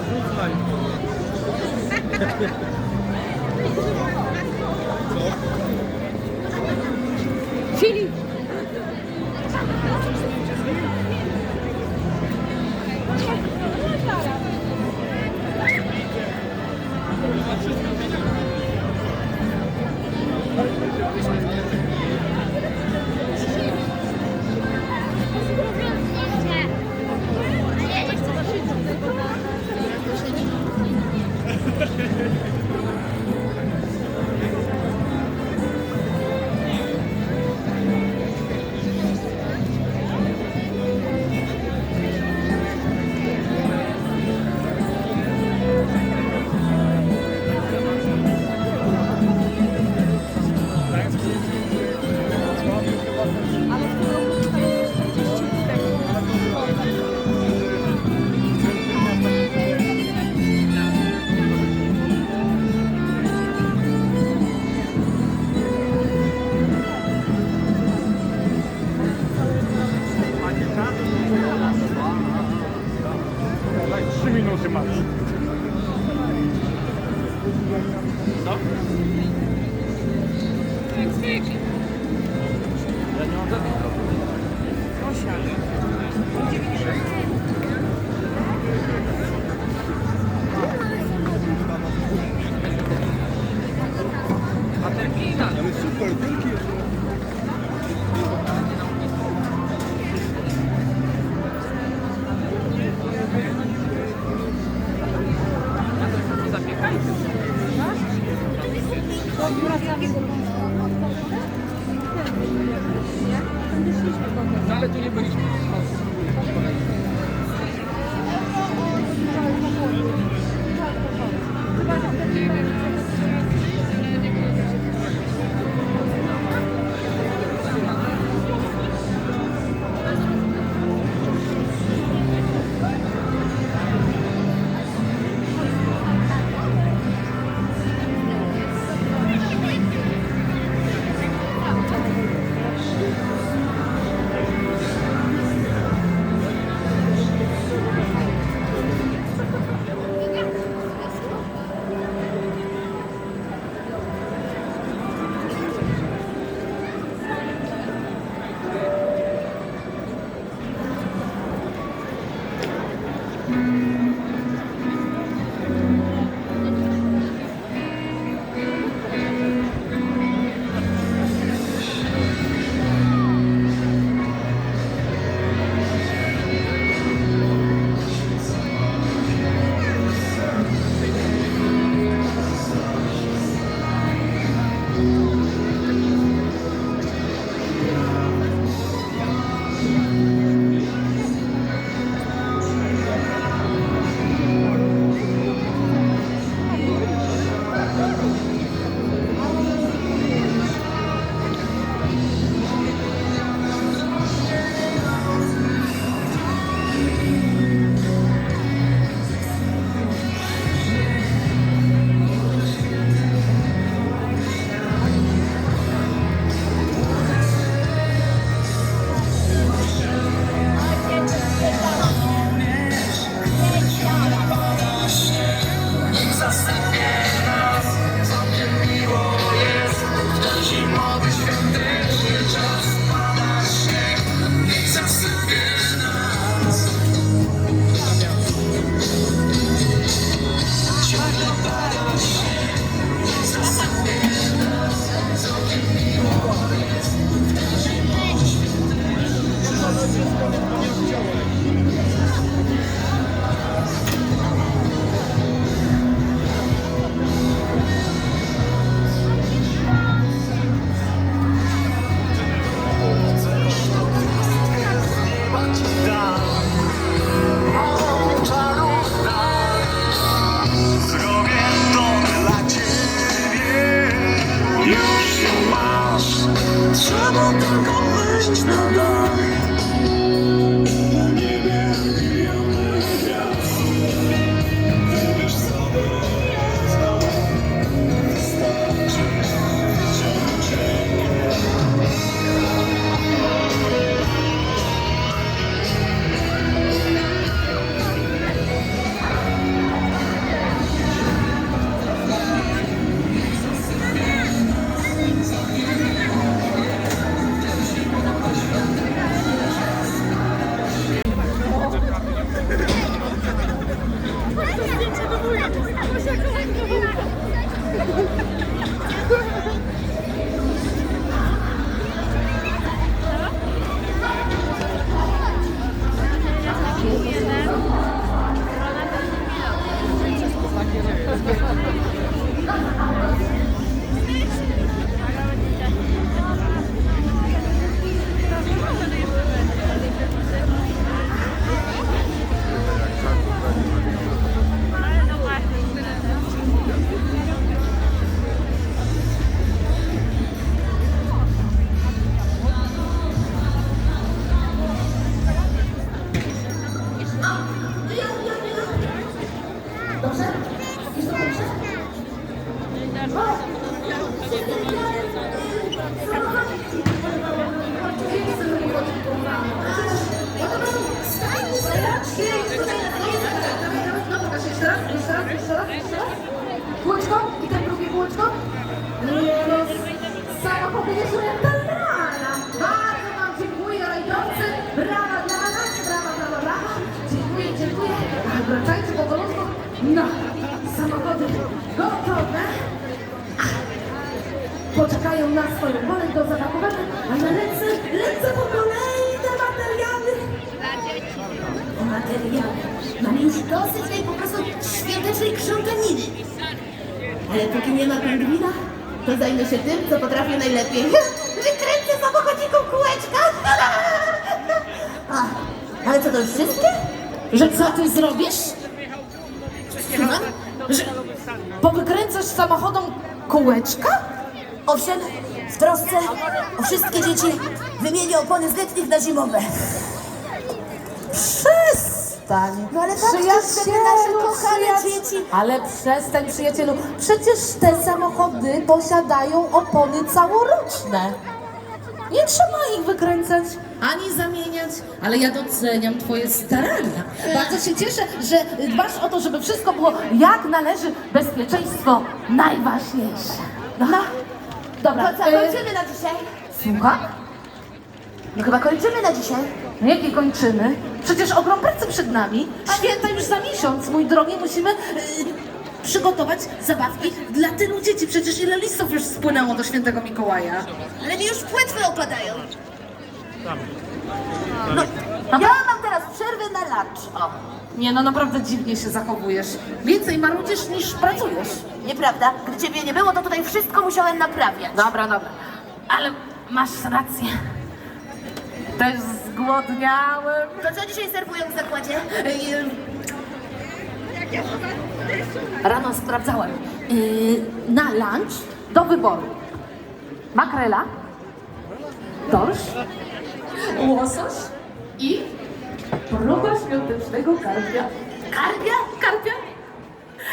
Ağzını sulayın. Fili. Co? Ja nie mam żadnych problemów. Ale Poczekają na swoją kolej do zapakowania, a ja lecę, lecę po kolejne materiały. Materiały. Mam już dosyć tej po prostu świątecznej krzątaniny. Ale póki nie ma pingwina, to zajmę się tym, co potrafię najlepiej. Wykręcę samochodziku kółeczka. A, ale co to wszystkie? Że co ty zrobisz? Słucham? Że powykręcasz samochodom kółeczka? Owszem, w trosce o wszystkie dzieci wymienię opony z letnich na zimowe. Przestań. No ale patrzcie, żeby nasze kochane przyjacielu. dzieci- Ale przestań, przyjacielu. Przecież te samochody posiadają opony całoroczne. Nie trzeba ich wykręcać ani zamieniać, ale ja doceniam Twoje starania. Bardzo się cieszę, że dbasz o to, żeby wszystko było jak należy. Bezpieczeństwo najważniejsze. No, dobra. To co, e, kończymy na dzisiaj? Słucham? No chyba kończymy na dzisiaj. No jakie kończymy? Przecież ogrom pracy przed nami. Święta już za miesiąc, mój drogi, musimy y, przygotować zabawki dla tylu dzieci. Przecież ile listów już spłynęło do świętego Mikołaja. Ale mi już płetwy opadają. No, Ja mam teraz przerwę na lunch. O, Nie no, naprawdę dziwnie się zachowujesz. Więcej marudzisz niż pracujesz. nieprawda? Gdy ciebie nie było, to tutaj wszystko musiałem naprawiać. Dobra, dobra. Ale masz rację. Też zgłodniałem. To co dzisiaj serwują w zakładzie? Rano sprawdzałem. Yy, na lunch do wyboru. Makrela, dorsz, łosoś i próba świątecznego karpia. Karpia? Karpia?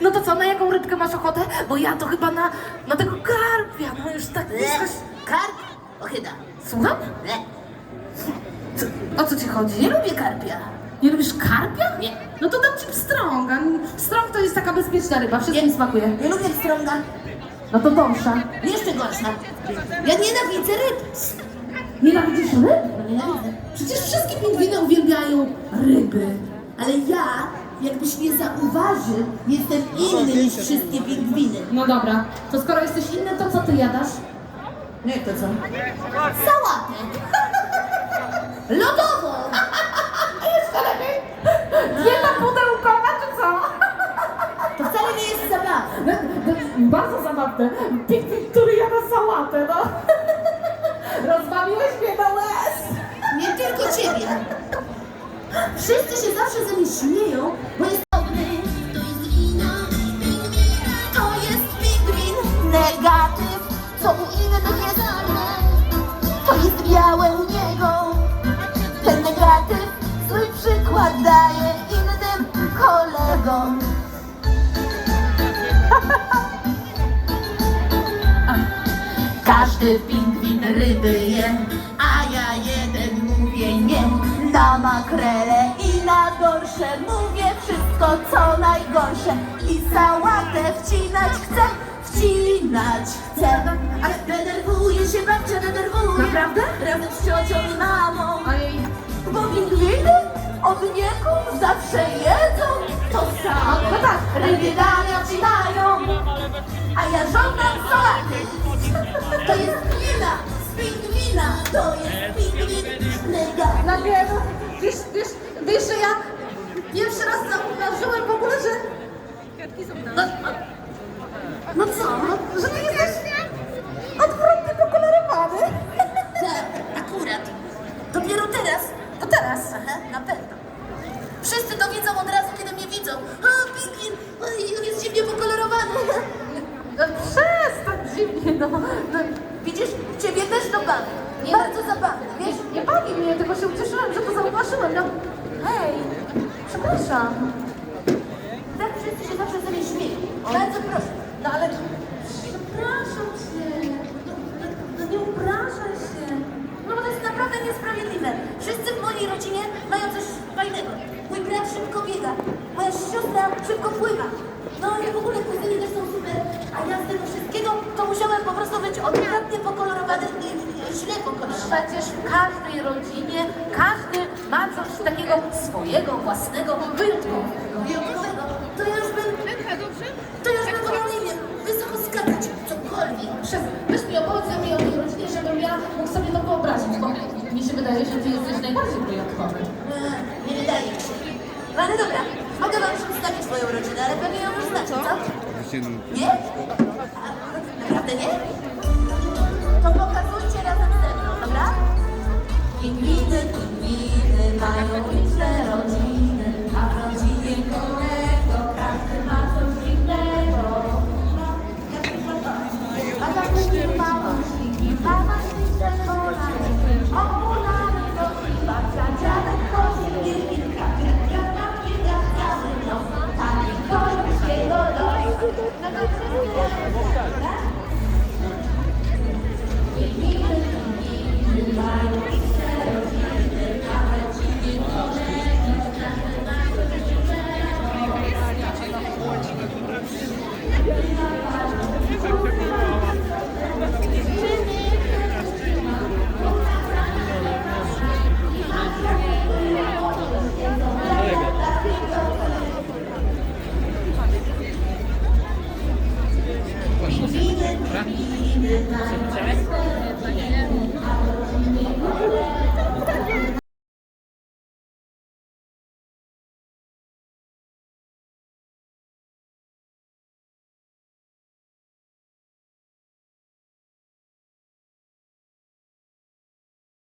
No to co, na jaką rybkę masz ochotę? Bo ja to chyba na, na tego karpia. No już tak blisko. karp, ochyda. Słucham? Le, Co, o co ci chodzi? nie lubię karpia. Nie lubisz karpia? Nie. No to dam ci pstrąga. Pstrąg to jest taka bezpieczna ryba, wszystkim smakuje. Nie lubię pstrąga. No to dorsza. Jeszcze gorsza. Ja nienawidzę ryb. Nienawidzisz ryb? No nienawidzę. Przecież wszystkie pingwiny uwielbiają ryby. Ale ja, jakbyś nie zauważył, jestem inny niż wszystkie pingwiny. No dobra, to skoro jesteś inny, to co ty jadasz? Nie, to co? Sałatę. Lodową. Niego Ten negatyw zły przykład daje innym kolegom Każdy pingwin ryby je, a ja jeden mówię nie. Na makrele i na dorsze mówię wszystko co najgorsze. I sałatę wcinać chcę, wcinać chcę. Ale denerwuje się babcia, denerwuje. Naprawdę? Razem z ciocią i mamą. Ojej. Bo pingwiny od wieków zawsze jedzą to samo. No tak. Rybie dania wcinają, a ja żądam sałaty. To jest glina z pingwina, to jest pingwin negatyw. No nie, no, wiesz, wiesz, wiesz, że ja pierwszy raz zauważyłem w ogóle, że... No, No co? że ty jesteś odwrotnie pokolorowany. Tak, akurat. Dopiero teraz. To teraz. Aha, na pewno. Wszyscy to wiedzą od razu, kiedy mnie widzą. O, pingwin, oj, on jest dziwnie pokolorowany. No, przestań dziwnie, no. no Widzisz, ciebie też to bawi. Nie. Bardzo zabawne, wiesz? nie, nie bawi mnie, tylko się ucieszyłem, że to zauważyłem. No, hej, przepraszam. Tak wszyscy się zawsze ze mnie śmieją. Bardzo proszę. No ale przepraszam cię. No, no, no nie obrażaj się. No bo to jest naprawdę niesprawiedliwe. Wszyscy w mojej rodzinie mają coś fajnego. Mój brat szybko biega, moja siostra szybko pływa. No i w ogóle kuzyni też są super. A ja z tego wszystkiego to musiałem po prostu być odwrotnie pokolorowany i przecież w każdej rodzinie każdy ma coś takiego swojego, własnego, wyjątkowego. Wyjątkowego. To ja już się wydaje, że ty jesteś najbardziej wyjątkowy. Nie wydaje mi się. Ale dobra, mogę wam przedstawić swoją rodzinę, ale pewnie ją już znacie, co? No. Nie? A, naprawdę nie? To pokazujcie razem ze mną, dobra? Pingwiny, pingwiny mają...